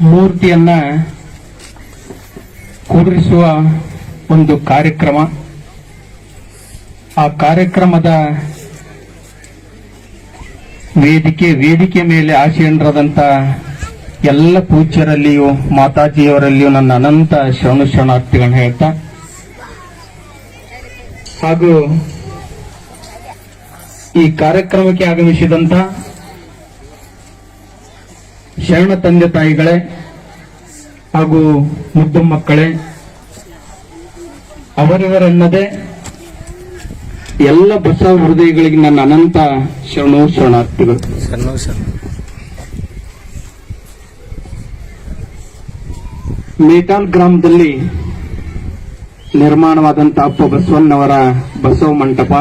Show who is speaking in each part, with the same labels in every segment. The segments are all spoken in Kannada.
Speaker 1: ಮೂರ್ತಿಯನ್ನ ಕೂಡಿಸುವ ಒಂದು ಕಾರ್ಯಕ್ರಮ. ಆ ಕಾರ್ಯಕ್ರಮದ ವೇದಿಕೆ ವೇದಿಕೆ ಮೇಲೆ ಆಶೀನರಾದಂತ ಎಲ್ಲ ಪೂಜ್ಯರಲ್ಲಿಯೂ, ಮಾತಾಜಿಯವರಲ್ಲಿಯೂ ನನ್ನ ಅನಂತ ಶರಣು ಶರಣಾರ್ಥಿಗಳನ್ನ ಹೇಳ್ತಾ, ಹಾಗೂ ಈ ಕಾರ್ಯಕ್ರಮಕ್ಕೆ ಆಗಮಿಸಿದಂತ ಶರಣ ತಂದೆ ತಾಯಿಗಳೇ ಹಾಗೂ ಮುದ್ದು ಮಕ್ಕಳೇ, ಅವರಿವರೆನ್ನದೇ ಎಲ್ಲ ಬಸವ ಹೃದಯಗಳಿಗೆ ನನ್ನ ಅನಂತ ಶರಣು ಶರಣಾರ್ಥಿಗಳು ಮೇಟಾಲ್ ಗ್ರಾಮದಲ್ಲಿ ನಿರ್ಮಾಣವಾದಂತ ಅಪ್ಪ ಬಸವಣ್ಣವರ ಬಸವ ಮಂಟಪ.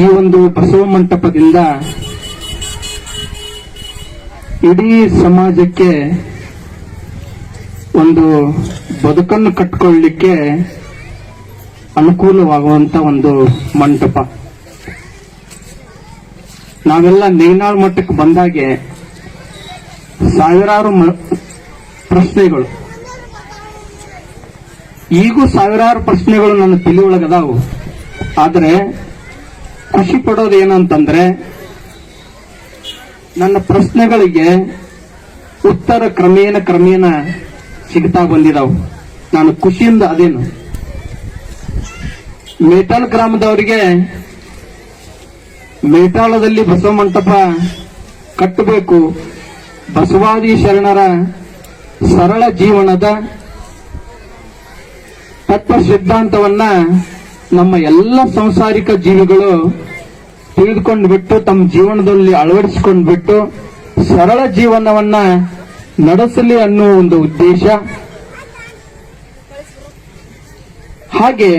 Speaker 1: ಈ ಒಂದು ಬಸವ ಮಂಟಪದಿಂದ ಇಡೀ ಸಮಾಜಕ್ಕೆ ಒಂದು ಬದುಕನ್ನು ಕಟ್ಕೊಳ್ಳಿಕ್ಕೆ ಅನುಕೂಲವಾಗುವಂತ ಒಂದು ಮಂಟಪ. ನಾವೆಲ್ಲ ನೇನಾಳ್ ಮಟ್ಟಕ್ಕೆ ಬಂದಾಗೆ ಸಾವಿರಾರು ಪ್ರಶ್ನೆಗಳು. ಈಗೂ ಸಾವಿರಾರು ಪ್ರಶ್ನೆಗಳು ನನ್ನ ತಿಳಿಯೊಳಗದಾವು ಆದರೆ ಖುಷಿ ಪಡೋದು ಏನಂತಂದ್ರೆ ನನ್ನ ಪ್ರಶ್ನೆಗಳಿಗೆ ಉತ್ತರ ಕ್ರಮೇಣ ಕ್ರಮೇಣ ಸಿಗ್ತಾ ಬಂದಿದಾವು. ನಾನು ಖುಷಿಯಿಂದ ಅದೇನು. ಮೇಟಾಲ್ ಗ್ರಾಮದವರಿಗೆ ಮೇಟಾಳದಲ್ಲಿ ಬಸವ ಮಂಟಪ ಕಟ್ಟಬೇಕು. ಬಸವಾದಿ ಶರಣರ ಸರಳ ಜೀವನದ ತತ್ವ ಸಿದ್ಧಾಂತವನ್ನ ನಮ್ಮ ಎಲ್ಲ ಸಂಸಾರಿಕ ಜೀವಿಗಳು ತಿಳಿದುಕೊಂಡು ಬಿಟ್ಟು ತಮ್ಮ ಜೀವನದಲ್ಲಿ ಅಳವಡಿಸಿಕೊಂಡು ಬಿಟ್ಟು ಸರಳ ಜೀವನವನ್ನ ನಡೆಸಲಿ ಅನ್ನುವ ಒಂದು ಉದ್ದೇಶ. ಹಾಗೆ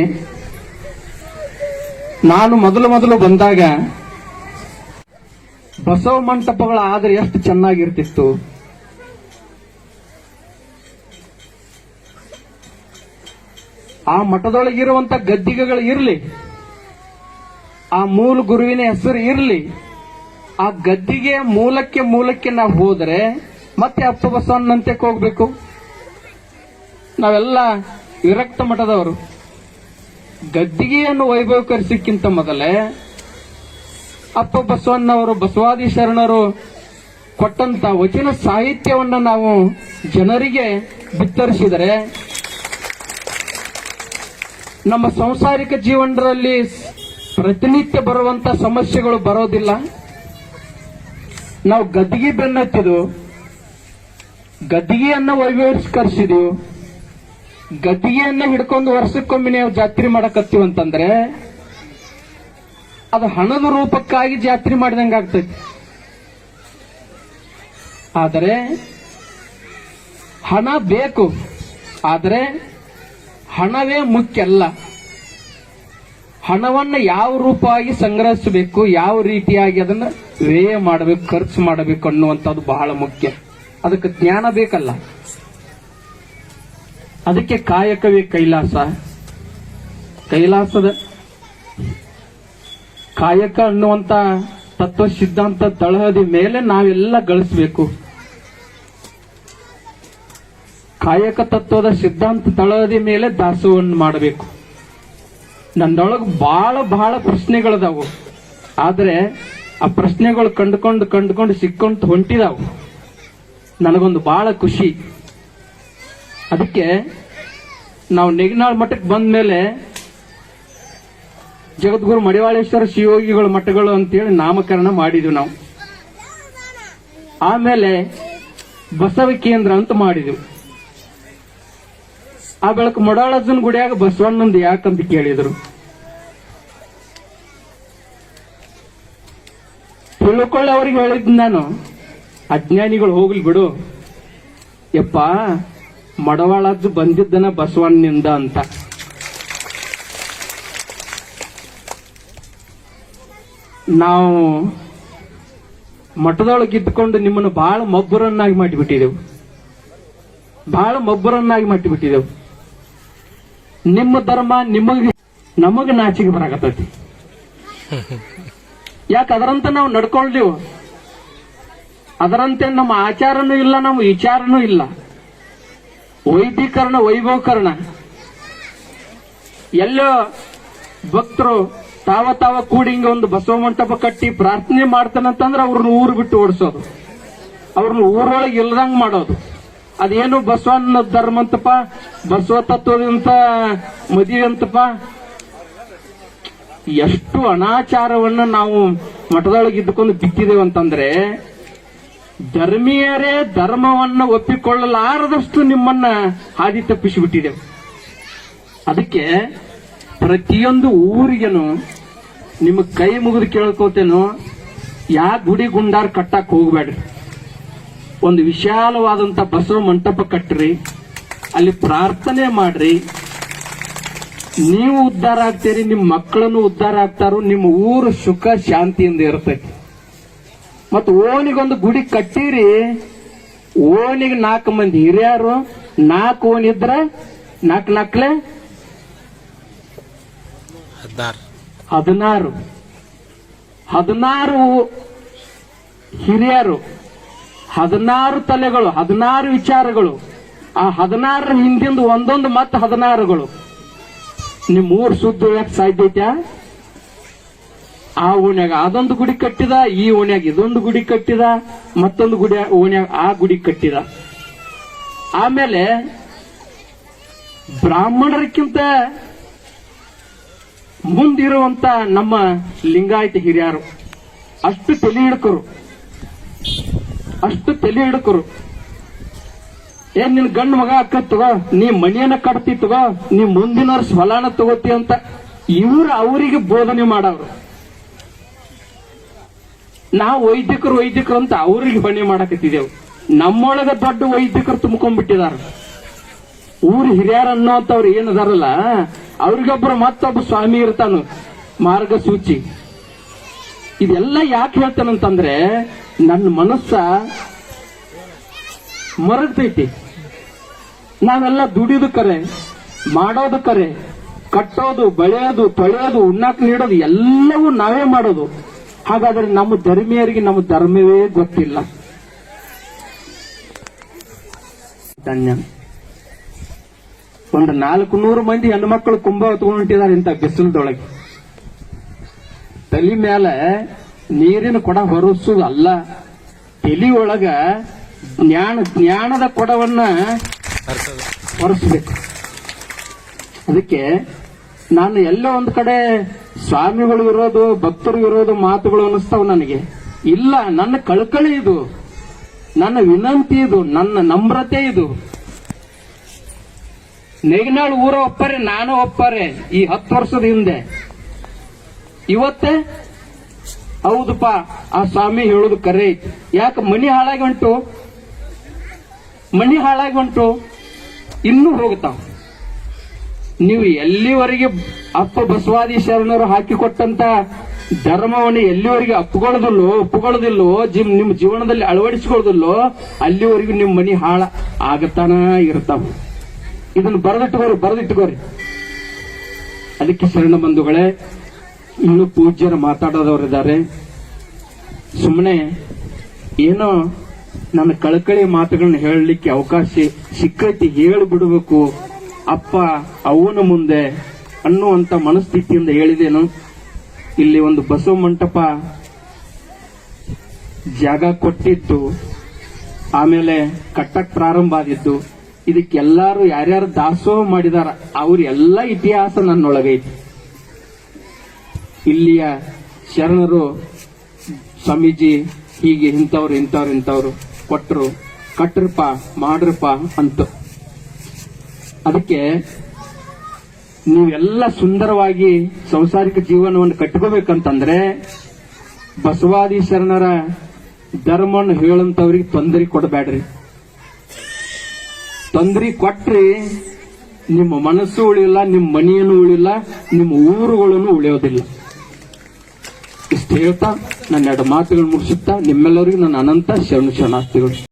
Speaker 1: ನಾನು ಮೊದಲು ಮೊದಲು ಬಂದಾಗ ಬಸವ ಮಂಟಪಗಳ ಆದರೆ ಎಷ್ಟು ಚೆನ್ನಾಗಿರ್ತಿತ್ತು. ಆ ಮಠದೊಳಗಿರುವಂತ ಗದ್ದಿಗೆಗಳು ಇರ್ಲಿ. ಆ ಮೂಲ ಗುರುವಿನ ಹೆಸರು ಇರಲಿ. ಆ ಗದ್ದಿಗೆ ಮೂಲಕ್ಕೆ ಮೂಲಕ್ಕೆ ನಾವು ಹೋದ್ರೆ ಮತ್ತೆ ಅಪ್ಪ ಬಸವಣ್ಣಂತೆಕ್ ಹೋಗ್ಬೇಕು. ನಾವೆಲ್ಲ ವಿರಕ್ತ ಮಠದವರು. ಗದ್ದಿಗೆಯನ್ನು ವೈಭವೀಕರಿಸಕ್ಕಿಂತ ಮೊದಲೇ ಅಪ್ಪ ಬಸವಣ್ಣವರು ಬಸವಾದಿ ಶರಣರು ಕೊಟ್ಟಂತ ವಚನ ಸಾಹಿತ್ಯವನ್ನು ನಾವು ಜನರಿಗೆ ಬಿತ್ತರಿಸಿದರೆ ನಮ್ಮ ಸಂಸಾರಿಕ ಜೀವನದಲ್ಲಿ ಪ್ರತಿನಿತ್ಯ ಬರುವಂತ ಸಮಸ್ಯೆಗಳು ಬರೋದಿಲ್ಲ. ನಾವು ಗದ್ದಿಗೆ ಬೆನ್ನತ್ತಿದ್ದು ಗದ್ದಿಗೆಯನ್ನ ವೈಭವೀಕರಿಸಿದೀವಿ ಗದ್ದಿಗೆಯನ್ನ ಹಿಡ್ಕೊಂಡು ವರ್ಷಕ್ಕೊಮ್ಮೆ ನಾವು ಜಾತ್ರೆ ಮಾಡಕತ್ತೀವಿ ಅಂತಂದ್ರೆ, ಅದು ಹಣದ ರೂಪಕ್ಕಾಗಿ ಜಾತ್ರೆ ಮಾಡಿದಂಗೆ ಆಗ್ತೈತಿ. ಆದರೆ, ಹಣ ಬೇಕು. ಆದರೆ, ಹಣವೇ ಮುಖ್ಯ ಅಲ್ಲ. ಹಣವನ್ನ ಯಾವ ರೂಪವಾಗಿ ಸಂಗ್ರಹಿಸಬೇಕು, ಯಾವ ರೀತಿಯಾಗಿ ಅದನ್ನ ವ್ಯಯ ಮಾಡಬೇಕು, ಖರ್ಚು ಮಾಡಬೇಕು ಅನ್ನುವಂಥದ್ದು ಬಹಳ ಮುಖ್ಯ. ಅದಕ್ಕೆ ಜ್ಞಾನ ಬೇಕಲ್ಲ. ಅದಕ್ಕೆ ಕಾಯಕವೇ ಕೈಲಾಸ. ಕೈಲಾಸದ ಕಾಯಕ ಅನ್ನುವಂತ ತತ್ವ, ಸಿದ್ಧಾಂತ, ತಳಹದಿ ಮೇಲೆ ನಾವೆಲ್ಲ ಗಳಿಸಬೇಕು. ಕಾಯಕ ತತ್ವದ ಸಿದ್ಧಾಂತ, ತಳಹದಿ ಮೇಲೆ ದಾಸೋಹವನ್ನು ಮಾಡಬೇಕು. ನನ್ನೊಳಗೆ ಬಹಳ ಬಹಳ ಪ್ರಶ್ನೆಗಳದಾವು. ಆದ್ರೆ ಆ ಪ್ರಶ್ನೆಗಳು ಕಂಡುಕೊಂಡು ಕಂಡುಕೊಂಡು ಸಿಕ್ಕೊಂಡು ಹೊಂಟಿದಾವು. ನನಗೊಂದು ಬಹಳ ಖುಷಿ. ಅದಕ್ಕೆ ನಾವು ನೆಗನಾಳ್ ಮಠಕ್ಕೆ ಬಂದ ಮೇಲೆ ಜಗದ್ಗುರು ಮಡಿವಾಳೇಶ್ವರ ಶಿವಯೋಗಿಗಳ ಮಠಗಳು ಅಂತೇಳಿ ನಾಮಕರಣ ಮಾಡಿದ್ವಿ ನಾವು. ಆಮೇಲೆ ಬಸವ ಕೇಂದ್ರ ಅಂತ ಮಾಡಿದ್ವಿ. ಆ ಬೆಳಕು ಮೊಡಾಳಜ್ಜನ ಗುಡಿಯಾಗ ಬಸವಣ್ಣಂದು ಯಾಕಂತ ಕೇಳಿದ್ರು. ತಿಳ್ಕೊಳ್ಳ ಅವ್ರಿಗೆ ಹೇಳಿದ್ ನಾನು. ಅಜ್ಞಾನಿಗಳು ಹೋಗ್ಲಿ ಬಿಡು. ಯಪ್ಪ, ಮಡವಾಳಜ್ಜು ಬಂದಿದ್ದನ ಬಸವಣ್ಣನಿಂದ ಅಂತ. ನಾವು ಮಠದೊಳಗೆ ಇದ್ದುಕೊಂಡು ನಿಮ್ಮನ್ನು ಬಹಳ ಮಬ್ಬರನ್ನಾಗಿ ಮಾಡಿಬಿಟ್ಟಿದೆವು. ಬಹಳ ಮಬ್ಬರನ್ನಾಗಿ ಮಾಡಿಬಿಟ್ಟಿದೆವು. ನಿಮ್ಮ ಧರ್ಮ ನಿಮಗೆ ನಮಗ ನಾಚಿಕೆ ಬರಾಕತ್ತೈತಿ. ಯಾಕೆ ಅದರಂತ ನಾವು ನಡ್ಕೊಳ್ದೇವು? ಅದರಂತೆ ನಮ್ಮ ಆಚಾರನೂ ಇಲ್ಲ ನಮ್ಮ ವಿಚಾರನೂ ಇಲ್ಲ. ವೈದಿಕರಣ ವೈಭವಕರಣ. ಎಲ್ಲೋ ಭಕ್ತರು ತಾವ ತಾವ ಕೂಡಿ ಹಿಂಗ ಒಂದು ಬಸವ ಮಂಟಪ ಕಟ್ಟಿ ಪ್ರಾರ್ಥನೆ ಮಾಡ್ತಾನಂತಂದ್ರೆ ಅವ್ರನ್ನ ಊರು ಬಿಟ್ಟು ಓಡಿಸೋದು. ಅವ್ರನ್ನ ಊರೊಳಗೆ ಇಲ್ದಂಗ್ ಮಾಡೋದು. ಅದೇನು ಬಸವನ ಧರ್ಮ ಅಂತಪ್ಪ? ಬಸವ ತತ್ವದಂತ ಮದುವೆ ಅಂತಪ್ಪ? ಎಷ್ಟು ಅನಾಚಾರವನ್ನ ನಾವು ಮಠದೊಳಗೆ ಇದ್ದುಕೊಂಡು ಬಿತ್ತಿದ್ದೇವೆ ಅಂತಂದ್ರೆ, ಧರ್ಮೀಯರೇ ಧರ್ಮವನ್ನ ಒಪ್ಪಿಕೊಳ್ಳಲಾರದಷ್ಟು ನಿಮ್ಮನ್ನ ಹಾದಿ ತಪ್ಪಿಸಿಬಿಟ್ಟಿದೆವು ಅದಕ್ಕೆ ಪ್ರತಿಯೊಂದು ಊರಿಗೆನು ನಿಮ್ಮ ಕೈ ಮುಗಿದು ಕೇಳ್ಕೋತೇನು, ಯಾ ಗುಡಿ ಗುಂಡಾರ್ ಕಟ್ಟಕ್ ಹೋಗ್ಬೇಡ್ರಿ. ಒಂದು ವಿಶಾಲವಾದಂತ ಬಸವ ಮಂಟಪ ಕಟ್ಟ್ರಿ ಅಲ್ಲಿ ಪ್ರಾರ್ಥನೆ ಮಾಡ್ರಿ. ನೀವು ಉದ್ಧಾರ ಆಗ್ತೀರಿ ನಿಮ್ಮ ಮಕ್ಕಳನ್ನು ಉದ್ಧಾರ ಆಗ್ತಾರೋ ನಿಮ್ಮ ಊರು ಸುಖ ಶಾಂತಿಯಿಂದ ಇರ್ತೈತಿ. ಮತ್ತು ಓಣಿಗೊಂದು ಗುಡಿ ಕಟ್ಟಿರಿ. ಓಣಿಗೆ ನಾಲ್ಕು ಮಂದಿ ಹಿರಿಯರು ನಾಲ್ಕು ಓಣಿ ಇದ್ರ ನಾಲ್ಕು ನಾಲ್ಕಲೆ
Speaker 2: ಹದಿನಾರು.
Speaker 1: ಹದಿನಾರು. ಹದಿನಾರು ಹಿರಿಯರು. ಹದಿನಾರು ತಲೆಗಳು, ಹದಿನಾರು ವಿಚಾರಗಳು, ಆ ಹದಿನಾರರ ಹಿಂದಿಂದ ಒಂದೊಂದು ಮತ್ತೆ ಹದಿನಾರುಗಳು. ನಿಮ್ ಊರ್ ಸುದ್ದಿ ಯಾಕೆ ಆ ಓಣ್ಯಾಗ ಅದೊಂದು ಗುಡಿ ಕಟ್ಟಿದ, ಈ ಓಣ್ಯಾಗ ಇದೊಂದು ಗುಡಿ ಕಟ್ಟಿದ, ಮತ್ತೊಂದು ಗುಡಿ ಓಣ್ಯಾಗ ಆ ಗುಡಿ ಕಟ್ಟಿದ. ಆಮೇಲೆ ಬ್ರಾಹ್ಮಣರಕ್ಕಿಂತ ಮುಂದಿರುವಂತ ನಮ್ಮ ಲಿಂಗಾಯತ ಹಿರಿಯರು ಅಷ್ಟು ತಲೆ ಹಿಡ್ಕರು. ಅಷ್ಟು ತಲೆ ಹಿಡ್ಕರು. ಏನ್ ನಿನ್ ಗಂಡ ಮಗ ಅಕ್ಕ ತಗೋ, ನೀ ಮಣಿಯನ್ನ ಕಟ್ತಿ ತಗೋ, ನೀ ಮುಂದಿನ ವರ್ಷ ತಗೋತಿ ಅಂತ ಇವ್ರು ಅವರಿಗೆ ಬೋಧನೆ ಮಾಡವ್ರು. ನಾವು ವೈದ್ಯಕರು ವೈದ್ಯಕರು ಅಂತ ಅವ್ರಿಗೆ ಬಣ್ಣ ಮಾಡಕತ್ತಿದೆವು ನಮ್ಮೊಳಗ ದೊಡ್ಡ ವೈದ್ಯಕರು ತುಂಬ್ಕೊಂಡ್ಬಿಟ್ಟಿದಾರ. ಊರು ಹಿರಿಯರ ಅನ್ನೋಂಥವ್ರು ಏನದಾರಲ್ಲ ಅವ್ರಿಗೊಬ್ರು ಮತ್ತೊಬ್ಬ ಸ್ವಾಮಿ ಇರ್ತಾನು, ಮಾರ್ಗಸೂಚಿ. ಇದೆಲ್ಲ ಯಾಕೆ ಹೇಳ್ತಾನಂತಂದ್ರೆ ನನ್ನ ಮನಸ್ಸ ಮರಗ್ತೈತಿ. ನಾವೆಲ್ಲ ದುಡಿದು ಕರೆ, ಮಾಡೋದು ಕರೆ, ಕಟ್ಟೋದು, ಬೆಳೆಯೋದು, ತೊಳೆಯೋದು, ಉಣ್ಣಾಕ್ ನೀಡೋದು, ಎಲ್ಲವೂ ನಾವೇ ಮಾಡೋದು. ಹಾಗಾದ್ರೆ ನಮ್ಮ ಧರ್ಮೀಯರಿಗೆ ನಮ್ಮ ಧರ್ಮವೇ ಗೊತ್ತಿಲ್ಲ. ಧನ್ಯ. ಒಂದು ನಾಲ್ಕು ನೂರು ಮಂದಿ ಹೆಣ್ಮಕ್ಳು ಕುಂಭ ಹೊತ್ಕೊಂಡು ಹೊಂಟಿದ್ದಾರೆ ಇಂಥ ಬಿಸಿಲದೊಳಗೆ. ತಲೆ ಮೇಲೆ ನೀರಿನ ಕೊಡ ಹೊರಸೋದಲ್ಲ. ತಲಿಯೊಳಗ ಜ್ಞಾನ, ಜ್ಞಾನದ ಕೊಡವನ್ನ ಹೊರಸ್ಬೇಕು. ಅದಕ್ಕೆ ನಾನು ಎಲ್ಲೋ ಒಂದು ಕಡೆ ಸ್ವಾಮಿಗಳು ಇರೋದು, ಭಕ್ತರು ಇರೋದು ಮಾತುಗಳು ಅನಿಸ್ತಾವ ನನಗೆ. ಇಲ್ಲ, ನನ್ನ ಕಳಕಳಿ ಇದು. ನನ್ನ ವಿನಂತಿ ಇದು, ನನ್ನ ನಮ್ರತೆ ಇದು. ನೆಗನಾಳು ಊರ ಒಪ್ಪರೆ, ನಾನು ಒಪ್ಪರೆ, ಈ ಹತ್ತು ವರ್ಷದ ಹಿಂದೆ. ಇವತ್ತೇ ಹೌದಪ್ಪ, ಆ ಸ್ವಾಮಿ ಹೇಳುದು ಕರೆ ಐತಿ ಯಾಕೆ ಮನಿ ಹಾಳಾಗಿ ಹೊಂಟು? ಮನಿ ಹಾಳಾಗಿ ಹೊಂಟು, ಇನ್ನೂ ಹೋಗ್ತಾವ ನೀವು ಎಲ್ಲಿವರೆಗೆ ಅಪ್ಪ ಬಸವಾದಿ ಶರಣರು ಹಾಕಿಕೊಟ್ಟಂತ ಧರ್ಮವನ್ನು ಎಲ್ಲಿವರೆಗೆ ಅಪ್ಪಗೊಳ್ಳೋದಿಲ್ಲೋ, ಒಪ್ಪುಗೊಳ್ಳೋದಿಲ್ಲೋ ಜಿಮ್ ನಿಮ್ಮ ಜೀವನದಲ್ಲಿ ಅಳವಡಿಸಿಕೊಳ್ಳೋದಿಲ್ಲೋ, ಅಲ್ಲಿವರೆಗೂ ನಿಮ್ಮ ಮನಿ ಹಾಳ ಆಗತಾನ ಇರ್ತಾವ. ಇದನ್ನು ಬರೆದಿಟ್ಟುಕೋರಿ ಬರೆದಿಟ್ಟುಕೋರಿ. ಅದಕ್ಕೆ ಶರಣ ಬಂಧುಗಳೇ ಇನ್ನು ಪೂಜ್ಯರು ಮಾತಾಡೋದವರಿದ್ದಾರೆ. ಸುಮ್ಮನೆ ಏನೋ ನನ್ನ ಕಳಕಳಿ ಮಾತುಗಳನ್ನ ಹೇಳಲಿಕ್ಕೆ ಅವಕಾಶ ಸಿಕ್ಕೈತಿ, ಹೇಳಿಬಿಡಬೇಕು. ಅಪ್ಪ, ಅವನ ಮುಂದೆ ಅನ್ನುವಂತ ಮನಸ್ಥಿತಿಯಿಂದ ಹೇಳಿದೇನು? ಇಲ್ಲಿ ಒಂದು ಬಸವ ಮಂಟಪ ಜಾಗ ಕೊಟ್ಟಿತ್ತು. ಆಮೇಲೆ ಕಟ್ಟಕ್ ಪ್ರಾರಂಭ ಆದಿತ್ತು ಇದಕ್ಕೆಲ್ಲಾರು ಯಾರ್ಯಾರು ದಾಸೋಹ ಮಾಡಿದಾರ, ಅವ್ರ ಎಲ್ಲ ಇತಿಹಾಸ ನನ್ನೊಳಗೈತಿ. ಇಲ್ಲಿಯ ಶರಣರು ಸ್ವಾಮೀಜಿ ಹೀಗೆ ಇಂಥವ್ರು ಇಂಥವ್ರು ಇಂಥವ್ರು. ಕೊಟ್ಟರು ಕಟ್ರಪ್ಪ, ಮಾಡ್ರಪ್ಪ ಅಂತ. ಅದಕ್ಕೆ ನೀವೆಲ್ಲ ಸುಂದರವಾಗಿ ಸಂಸಾರಿಕ ಜೀವನವನ್ನು ಕಟ್ಕೋಬೇಕಂತಂದ್ರೆ ಬಸವಾದಿ ಶರಣರ ಧರ್ಮವನ್ನು ಹೇಳಂತವ್ರಿಗೆ ತೊಂದರೆ ಕೊಡಬೇಡ್ರಿ. ತೊಂದರೆ ಕೊಟ್ರಿ ನಿಮ್ಮ ಮನಸ್ಸು ಉಳಿಯಲ್ಲ, ನಿಮ್ಮ ಮನೆಯನ್ನು ಉಳಿಲ್ಲ ನಿಮ್ಮ ಊರುಗಳನ್ನು ಉಳಿಯೋದಿಲ್ಲ. ಇಷ್ಟು ಹೇಳ್ತಾ ನನ್ನ ಎರಡು ಮಾತುಗಳು ಮುಗಿಸುತ್ತಾ ನಿಮ್ಮೆಲ್ಲರಿಗೂ ನನ್ನ ಅನಂತ ಶರಣ ಶರಣಾರ್ಥಿಗಳು.